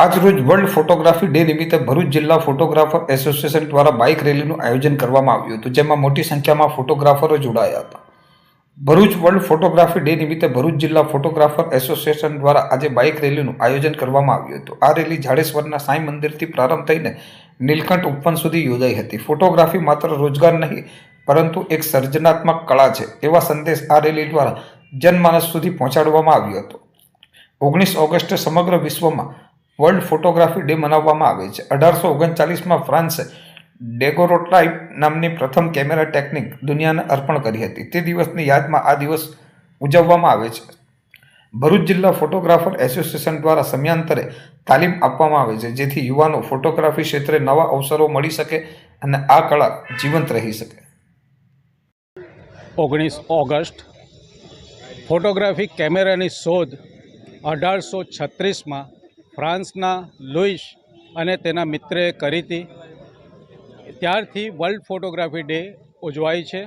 આજરોજ world photography day નિમિત્તે ભરૂચ જિલ્લા ફોટોગ્રાફર એસોસિએશન દ્વારા બાઇક રેલીનું આયોજન કરવામાં આવ્યું હતું, જેમાં મોટી સંખ્યામાં ફોટોગ્રાફરો જોડાયા હતા. ભરૂચ વર્લ્ડ ફોટોગ્રાફી ડે નિમિત્તે ભરૂચ જિલ્લા ફોટોગ્રાફર એસોસિએશન દ્વારા આજે બાઇક રેલીનું આયોજન કરવામાં આવ્યું હતું. આ રેલી જાડેશ્વરના સાંઈ મંદિરથી પ્રારંભ થઈને નીલકંઠ ઉપવન સુધી યોજાઈ હતી. ફોટોગ્રાફી માત્ર રોજગાર નહીં, પરંતુ એક સર્જનાત્મક કળા છે, એવા સંદેશ આ રેલી દ્વારા જનમાનસ સુધી પહોંચાડવામાં આવ્યો હતો. ઓગણીસ ઓગસ્ટે સમગ્ર વિશ્વમાં વર્લ્ડ ફોટોગ્રાફી ડે મનાવવામાં આવે છે. અઢારસો ઓગણચાલીસમાં ફ્રાન્સે ડેગોરોટાઇપ નામની પ્રથમ કેમેરા ટેકનિક દુનિયાને અર્પણ કરી હતી. તે દિવસની યાદમાં આ દિવસ ઉજવવામાં આવે છે. ભરૂચ જિલ્લા ફોટોગ્રાફર એસોસિએશન દ્વારા સમયાંતરે તાલીમ આપવામાં આવે છે, જેથી યુવાનો ફોટોગ્રાફી ક્ષેત્રે નવા અવસરો મળી શકે અને આ કળા જીવંત રહી શકે. ઓગણીસ ઓગસ્ટ ફોટોગ્રાફી કેમેરાની શોધ અઢારસો છત્રીસમાં ફ્રાન્સના લુઈસ અને તેના મિત્રએ કરી હતી. ત્યારથી વર્લ્ડ ફોટોગ્રાફી ડે ઉજવાય છે.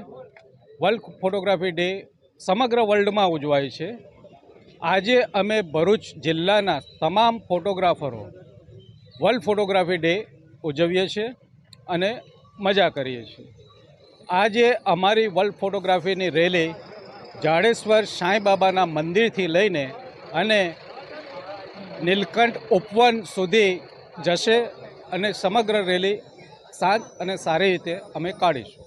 વર્લ્ડ ફોટોગ્રાફી ડે સમગ્ર વર્લ્ડમાં ઉજવાય છે. આજે અમે ભરૂચ જિલ્લાના તમામ ફોટોગ્રાફરો વર્લ્ડ ફોટોગ્રાફી ડે ઉજવીએ છીએ અને મજા કરીએ છીએ. આજે અમારી વર્લ્ડ ફોટોગ્રાફીની રેલી જાડેશ્વર સાંઈ બાબાના મંદિરથી લઈને અને નીલકંઠ ઉપવન સુધી જશે અને સમગ્ર રેલી શાંત અને સારી રીતે અમે કાઢીશું.